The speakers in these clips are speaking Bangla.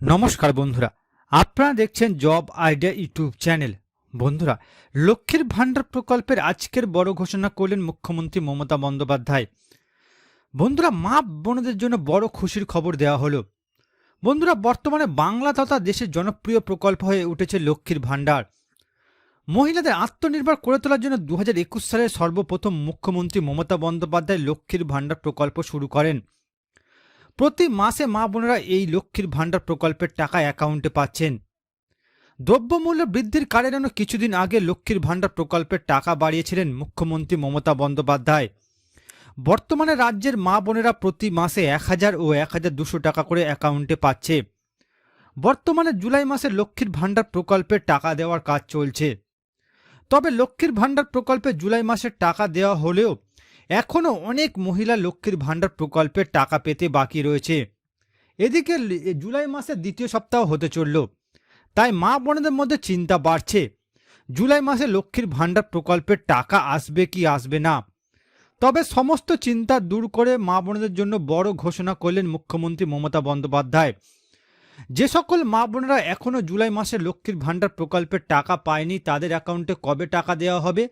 নমস্কার বন্ধুরা, আপনারা দেখছেন জব আইডিয়া ইউটিউব চ্যানেল। বন্ধুরা, লক্ষ্মীর ভাণ্ডার প্রকল্পের আজকের বড় ঘোষণা করলেন মুখ্যমন্ত্রী মমতা বন্দ্যোপাধ্যায়। বন্ধুরা, মা বোনদের জন্য বড় খুশির খবর দেওয়া হলো। বন্ধুরা, বর্তমানে বাংলা তথা দেশের জনপ্রিয় প্রকল্প হয়ে উঠেছে লক্ষ্মীর ভাণ্ডার। মহিলাদের আত্মনির্ভর করে তোলার জন্য দু সালে সর্বপ্রথম মুখ্যমন্ত্রী মমতা বন্দ্যোপাধ্যায় লক্ষ্মীর ভাণ্ডার প্রকল্প শুরু করেন। প্রতি মাসে মা বোনেরা এই লক্ষ্মীর ভাণ্ডার প্রকল্পের টাকা অ্যাকাউন্টে পাচ্ছেন। দ্রব্যমূল্য বৃদ্ধির কারণে কিছুদিন আগে লক্ষ্মীর ভাণ্ডার প্রকল্পের টাকা বাড়িয়েছিলেন মুখ্যমন্ত্রী মমতা বন্দ্যোপাধ্যায়। বর্তমানে রাজ্যের মা বোনেরা প্রতি মাসে এক হাজার ও এক হাজার দুশো টাকা করে অ্যাকাউন্টে পাচ্ছে। বর্তমানে জুলাই মাসে লক্ষ্মীর ভাণ্ডার প্রকল্পের টাকা দেওয়ার কাজ চলছে। তবে লক্ষ্মীর ভাণ্ডার প্রকল্পে জুলাই মাসের টাকা দেওয়া হলেও এখনও অনেক মহিলা লক্ষ্মীর ভাণ্ডার প্রকল্পের টাকা পেতে বাকি রয়েছে। এদিকে জুলাই মাসের দ্বিতীয় সপ্তাহ হতে চলল। তাই মা বোনদের মধ্যে চিন্তা বাড়ছে, জুলাই মাসে লক্ষ্মীর ভাণ্ডার প্রকল্পের টাকা আসবে কি আসবে না? তবে সমস্ত চিন্তা দূর করে মা বোনদের জন্য বড় ঘোষণা করলেন মুখ্যমন্ত্রী মমতা বন্দ্যোপাধ্যায়। যে সকল মা বোনেরা এখনও জুলাই মাসে লক্ষ্মীর ভাণ্ডার প্রকল্পের টাকা পায়নি, তাদের অ্যাকাউন্টে কবে টাকা দেওয়া হবে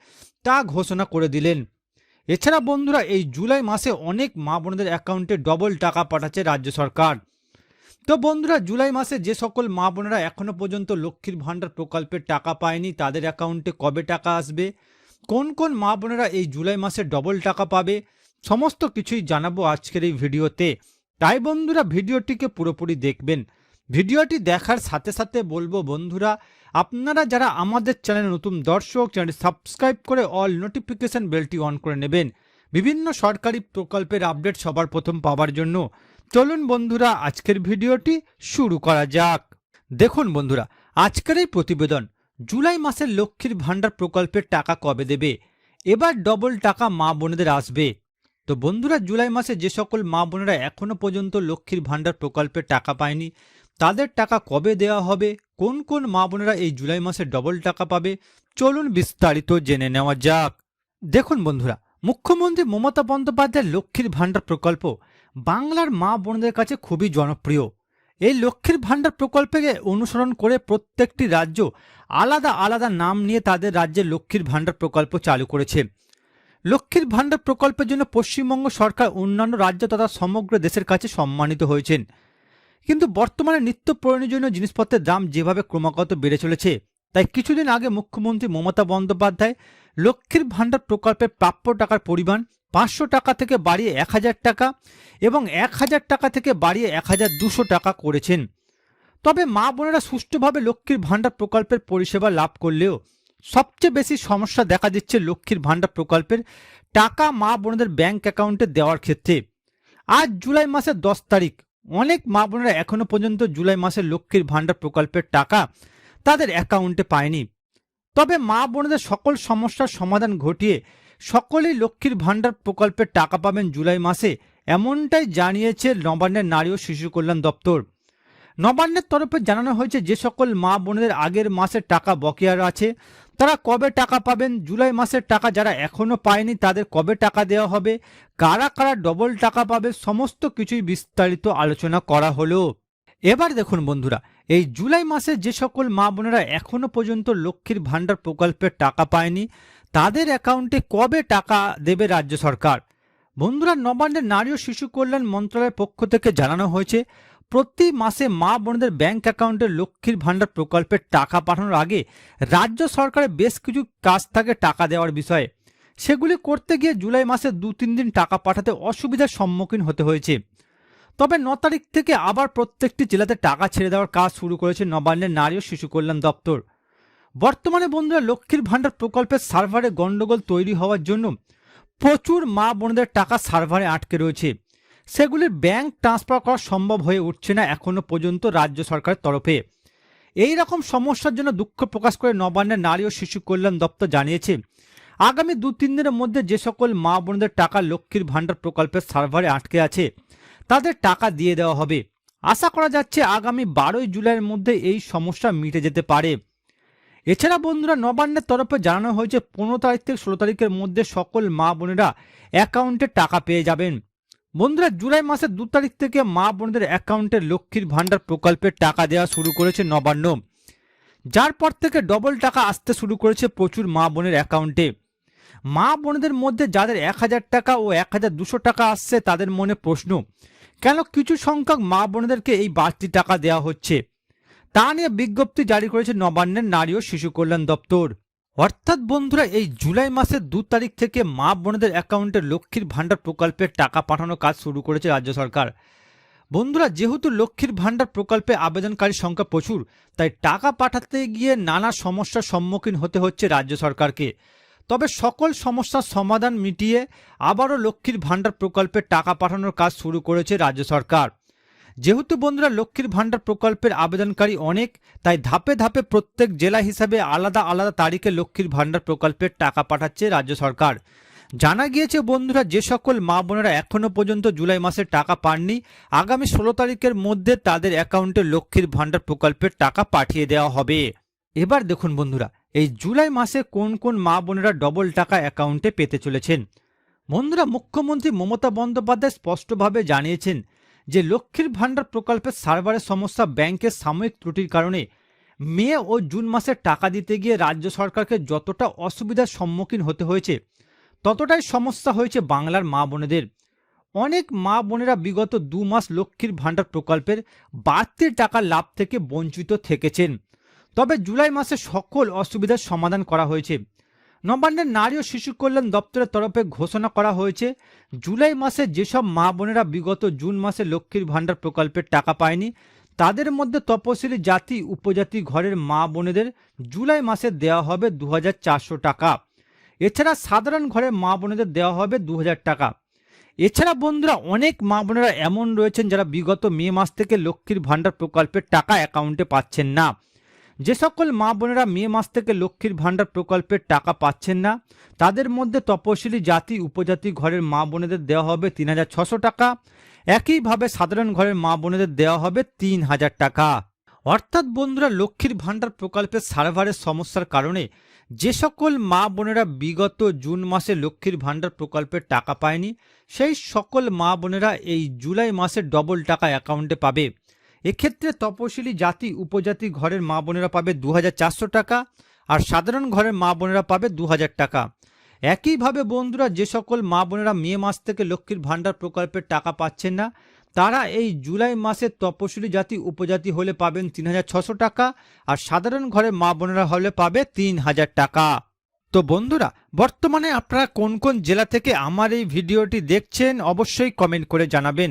তা ঘোষণা করে দিলেন। এছাড়া বন্ধুরা, এই জুলাই মাসে অনেক মা বোনদের অ্যাকাউন্টে ডবল টাকা পাঠাচ্ছে রাজ্য সরকার। তো বন্ধুরা, জুলাই মাসে যে সকল মা বোনেরা এখনও পর্যন্ত লক্ষ্মীর ভাণ্ডার প্রকল্পের টাকা পায়নি, তাদের অ্যাকাউন্টে কবে টাকা আসবে? কোন কোন মা বোনেরা এই জুলাই মাসে ডবল টাকা পাবে? সমস্ত কিছুই জানাব আজকের এই ভিডিওতে। তাই বন্ধুরা, ভিডিওটিকে পুরোপুরি দেখবেন। ভিডিওটি দেখার সাথে সাথে বলব বন্ধুরা, আপনারা যারা আমাদের চ্যানেলে নতুন দর্শক, চ্যানেলটি সাবস্ক্রাইব করে অল নোটিফিকেশন বেলটি অন করে নেবেন। বিভিন্ন সরকারি প্রকল্পের আপডেট সবার প্রথম পাওয়ার জন্য। চলুন বন্ধুরা, আজকের ভিডিওটি শুরু করা যাক। দেখুন বন্ধুরা, আজকের এই প্রতিবেদন, জুলাই মাসের লক্ষ্মীর ভাণ্ডার প্রকল্পের টাকা কবে দেবে? এবার ডবল টাকা মা বোনেদের আসবে। তো বন্ধুরা, জুলাই মাসে যে সকল মা বোনেরা এখনও পর্যন্ত লক্ষ্মীর ভাণ্ডার প্রকল্পের টাকা পায়নি তাদের টাকা কবে দেওয়া হবে? কোন কোন মা বোনেরা এই জুলাই মাসে ডবল টাকা পাবে? চলুন বিস্তারিত জেনে নেওয়া যাক। দেখুন বন্ধুরা, মুখ্যমন্ত্রী মমতা বন্দ্যোপাধ্যায়ের লক্ষ্মীর ভাণ্ডার প্রকল্প বাংলার মা বোনদের কাছে খুবই জনপ্রিয়। এই লক্ষ্মীর ভাণ্ডার প্রকল্পকে অনুসরণ করে প্রত্যেকটি রাজ্য আলাদা আলাদা নাম নিয়ে তাদের রাজ্যে লক্ষ্মীর ভাণ্ডার প্রকল্প চালু করেছে। লক্ষ্মীর ভাণ্ডার প্রকল্পের জন্য পশ্চিমবঙ্গ সরকার অন্যান্য রাজ্য তথা সমগ্র দেশের কাছে সম্মানিত হয়েছেন। কিন্তু বর্তমানে নিত্য প্রয়োজনীয় জিনিসপত্রের দাম যেভাবে ক্রমাগত বেড়ে চলেছে, তাই কিছুদিন আগে মুখ্যমন্ত্রী মমতা বন্দ্যোপাধ্যায় লক্ষ্মীর ভাণ্ডার প্রকল্পের প্রাপ্য টাকার পরিমাণ পাঁচশো টাকা থেকে বাড়িয়ে এক হাজার টাকা এবং এক হাজার টাকা থেকে বাড়িয়ে এক হাজার দুশো টাকা করেছেন। তবে মা বোনেরা সুষ্ঠুভাবে লক্ষ্মীর ভাণ্ডার প্রকল্পের পরিষেবা লাভ করলেও সবচেয়ে বেশি সমস্যা দেখা দিচ্ছে লক্ষ্মীর ভাণ্ডার প্রকল্পের টাকা মা বোনদের ব্যাংক অ্যাকাউন্টে দেওয়ার ক্ষেত্রে। আজ জুলাই মাসের দশ তারিখ অনেক মা বোনেরা এখনও পর্যন্ত জুলাই মাসে লক্ষ্মীর ভাণ্ডার প্রকল্পের টাকা তাদের অ্যাকাউন্টে পায়নি। তবে মা বোনদের সকল সমস্যার সমাধান ঘটিয়ে সকলেই লক্ষ্মীর ভাণ্ডার প্রকল্পের টাকা পাবেন জুলাই মাসে, এমনটাই জানিয়েছে নবান্নের নারী ও শিশু কল্যাণ দপ্তর। নবান্নের তরফে জানানো হয়েছে যে সকল মা বোনদের আগের মাসের টাকা বকেয়ার আছে। তারা কবে টাকা পাবেন? জুলাই মাসের টাকা যারা এখনও পায়নি, তাদের কবে টাকা দেওয়া হবে? কারা কারা ডবল টাকা পাবে? সমস্ত কিছুই বিস্তারিত আলোচনা করা হলো। এবার দেখুন বন্ধুরা, এই জুলাই মাসে যে সকল মা বোনেরা এখনও পর্যন্ত লক্ষ্মীর ভাণ্ডার প্রকল্পের টাকা পায়নি, তাদের অ্যাকাউন্টে কবে টাকা দেবে রাজ্য সরকার? বন্ধুরা, নবান্নের নারী ও শিশু কল্যাণ মন্ত্রণালয়ের পক্ষ থেকে জানানো হয়েছে প্রতি মাসে মা বোনদের ব্যাংক অ্যাকাউন্টে লক্ষ্মীর ভাণ্ডার প্রকল্পের টাকা পাঠানোর আগে রাজ্য সরকারের বেশ কিছু কাজ থাকে টাকা দেওয়ার বিষয়ে। সেগুলি করতে গিয়ে জুলাই মাসে দু তিন দিন টাকা পাঠাতে অসুবিধার সম্মুখীন হতে হয়েছে। তবে ন তারিখ থেকে আবার প্রত্যেকটি জেলাতে টাকা ছেড়ে দেওয়ার কাজ শুরু করেছে নবান্নের নারী ও শিশু কল্যাণ দপ্তর। বর্তমানে বন্ধুরা লক্ষ্মীর ভাণ্ডার প্রকল্পের সার্ভারে গণ্ডগোল তৈরি হওয়ার জন্য প্রচুর মা বোনদের টাকা সার্ভারে আটকে রয়েছে। সেগুলির ব্যাংক ট্রান্সফার করা সম্ভব হয়ে উঠছে না এখনও পর্যন্ত রাজ্য সরকারের তরফে। এই রকম সমস্যার জন্য দুঃখ প্রকাশ করে নবান্নের নারী ও শিশু কল্যাণ দপ্তর জানিয়েছে, আগামী দু তিন দিনের মধ্যে যে সকল মা বোনদের টাকা লক্ষ্মীর ভাণ্ডার প্রকল্পের সার্ভারে আটকে আছে, তাদের টাকা দিয়ে দেওয়া হবে। আশা করা যাচ্ছে আগামী বারোই জুলাইয়ের মধ্যে এই সমস্যা মিটে যেতে পারে। এছাড়া বন্ধুরা, নবান্নের তরফে জানানো হয়েছে, পনেরো তারিখ থেকে ষোলো তারিখের মধ্যে সকল মা বোনেরা অ্যাকাউন্টে টাকা পেয়ে যাবেন। বন্ধুরা জুলাই মাসের দু তারিখ থেকে মা বোনদের অ্যাকাউন্টে লক্ষ্মীর ভাণ্ডার প্রকল্পের টাকা দেওয়া শুরু করেছে নবান্ন। যার পর থেকে ডবল টাকা আসতে শুরু করেছে প্রচুর মা বোনের অ্যাকাউন্টে। মা বোনদের মধ্যে যাদের এক হাজার টাকা ও এক হাজার দুশো টাকা আসছে তাদের মনে প্রশ্ন, কেন কিছু সংখ্যক মা বোনদেরকে এই বাড়তি টাকা দেওয়া হচ্ছে? তা নিয়ে বিজ্ঞপ্তি জারি করেছে নবান্নের নারী ও শিশু কল্যাণ দপ্তর। অর্থাৎ বন্ধুরা, এই জুলাই মাসের দু তারিখ থেকে মা বোনদের অ্যাকাউন্টে লক্ষ্মীর ভাণ্ডার প্রকল্পের টাকা পাঠানোর কাজ শুরু করেছে রাজ্য সরকার। বন্ধুরা, যেহেতু লক্ষ্মীর ভাণ্ডার প্রকল্পে আবেদনকারী সংখ্যা প্রচুর, তাই টাকা পাঠাতে গিয়ে নানা সমস্যার সম্মুখীন হতে হচ্ছে রাজ্য সরকারকে। তবে সকল সমস্যার সমাধান মিটিয়ে আবারও লক্ষ্মীর ভাণ্ডার প্রকল্পে টাকা পাঠানোর কাজ শুরু করেছে রাজ্য সরকার। যেহেতু বন্ধুরা লক্ষ্মীর ভাণ্ডার প্রকল্পের আবেদনকারী অনেক, তাই ধাপে ধাপে প্রত্যেক জেলা হিসাবে আলাদা আলাদা তারিখে লক্ষ্মীর ভাণ্ডার প্রকল্পের টাকা পাঠাচ্ছে রাজ্য সরকার। জানা গিয়েছে বন্ধুরা যে সকল মা বোনেরা এখনও পর্যন্ত জুলাই মাসে টাকা পাননি, আগামী ষোলো তারিখের মধ্যে তাদের অ্যাকাউন্টে লক্ষ্মীর ভাণ্ডার প্রকল্পের টাকা পাঠিয়ে দেওয়া হবে। এবার দেখুন বন্ধুরা, এই জুলাই মাসে কোন কোন মা বোনেরা ডবল টাকা অ্যাকাউন্টে পেতে চলেছেন? বন্ধুরা মুখ্যমন্ত্রী মমতা বন্দ্যোপাধ্যায় স্পষ্টভাবে জানিয়েছেন যে লক্ষ্মীর ভাণ্ডার প্রকল্পের সার্ভারের সমস্যা ব্যাংকের সাময়িক ত্রুটির কারণে মে ও জুন মাসে টাকা দিতে গিয়ে রাজ্য সরকারকে যতটা অসুবিধার সম্মুখীন হতে হয়েছে, ততটাই সমস্যা হয়েছে বাংলার মা বোনেদের। অনেক মা বোনেরা বিগত দু মাস লক্ষ্মীর ভাণ্ডার প্রকল্পের বাড়তি টাকার লাভ থেকে বঞ্চিত থেকেছেন। তবে জুলাই মাসে সকল অসুবিধার সমাধান করা হয়েছে। নবান্নের নারী ও শিশু কল্যাণ দপ্তরের তরফে ঘোষণা করা হয়েছে, জুলাই মাসে যেসব মা বোনেরা বিগত জুন মাসে লক্ষ্মীর ভাণ্ডার প্রকল্পের টাকা পায়নি, তাদের মধ্যে তপশিলি জাতি, উপজাতি ঘরের মা বোনেদের জুলাই মাসে দেওয়া হবে দু হাজার চারশো টাকা। এছাড়া সাধারণ ঘরের মা বোনেদের দেওয়া হবে দু হাজার টাকা। এছাড়া বন্ধুরা, অনেক মা বোনেরা এমন রয়েছেন যারা বিগত মে মাস থেকে লক্ষ্মীর ভাণ্ডার প্রকল্পের টাকা অ্যাকাউন্টে পাচ্ছেন না। যে সকল মা বোনেরা মে মাস থেকে লক্ষ্মীর ভাণ্ডার প্রকল্পের টাকা পাচ্ছেন না, তাদের মধ্যে তপশিলি জাতি, উপজাতি ঘরের মা বোনেদের দেওয়া হবে তিন হাজার ছশো টাকা। একইভাবে সাধারণ ঘরের মা বোনেদের দেওয়া হবে তিন হাজার টাকা। অর্থাৎ বন্ধুরা, লক্ষ্মীর ভাণ্ডার প্রকল্পের সার্ভারের সমস্যার কারণে যে সকল মা বোনেরা বিগত জুন মাসে লক্ষ্মীর ভাণ্ডার প্রকল্পের টাকা পায়নি, সেই সকল মা বোনেরা এই জুলাই মাসে ডবল টাকা অ্যাকাউন্টে পাবে। এক্ষেত্রে তপশিলি জাতি উপজাতি ঘরের মা বোনেরা পাবে দু হাজার চারশো টাকা আর সাধারণ ঘরের মা বোনেরা পাবে দু হাজার টাকা। একইভাবে বন্ধুরা, যে সকল মা বোনেরা মে মাস থেকে লক্ষ্মীর ভাণ্ডার প্রকল্পের টাকা পাচ্ছেন না, তারা এই জুলাই মাসে তপশিলি জাতি উপজাতি হলে পাবেন তিন টাকা আর সাধারণ ঘরের মা বোনেরা হলে পাবে তিন হাজার টাকা। তো বন্ধুরা, বর্তমানে আপনারা কোন কোন জেলা থেকে আমার এই ভিডিওটি দেখছেন অবশ্যই কমেন্ট করে জানাবেন।